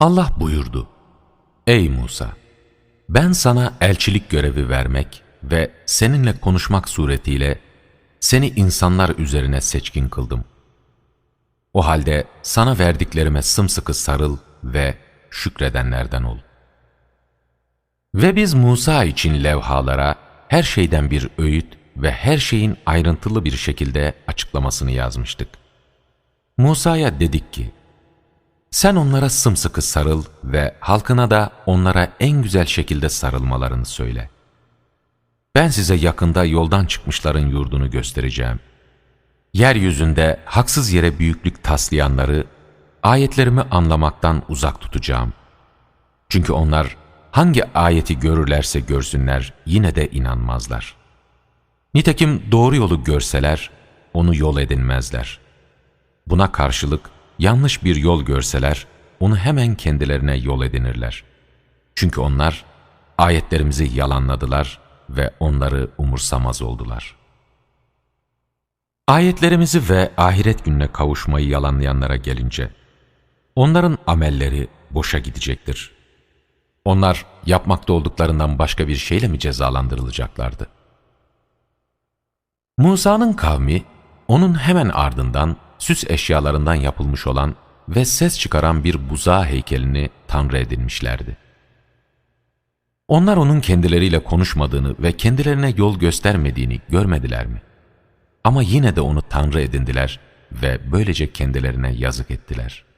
Allah buyurdu. Ey Musa! Ben sana elçilik görevi vermek ve seninle konuşmak suretiyle seni insanlar üzerine seçkin kıldım. O halde sana verdiklerime sımsıkı sarıl ve şükredenlerden ol. Ve biz Musa için levhalara her şeyden bir öğüt ve her şeyin ayrıntılı bir şekilde açıklamasını yazmıştık. Musa'ya dedik ki, sen onlara sımsıkı sarıl ve halkına da onlara en güzel şekilde sarılmalarını söyle. Ben size yakında yoldan çıkmışların yurdunu göstereceğim. Yeryüzünde haksız yere büyüklük taslayanları, ayetlerimi anlamaktan uzak tutacağım. Çünkü onlar hangi ayeti görürlerse görsünler yine de inanmazlar. Nitekim doğru yolu görseler onu yol edinmezler. Buna karşılık yanlış bir yol görseler onu hemen kendilerine yol edinirler. Çünkü onlar ayetlerimizi yalanladılar ve onları umursamaz oldular. Ayetlerimizi ve ahiret gününe kavuşmayı yalanlayanlara gelince, onların amelleri boşa gidecektir. Onlar yapmakta olduklarından başka bir şeyle mi cezalandırılacaklardı? Musa'nın kavmi, onun hemen ardından süs eşyalarından yapılmış olan ve ses çıkaran bir buzağı heykelini tanrı edinmişlerdi. Onlar onun kendileriyle konuşmadığını ve kendilerine yol göstermediğini görmediler mi? Ama yine de onu tanrı edindiler ve böylece kendilerine yazık ettiler.''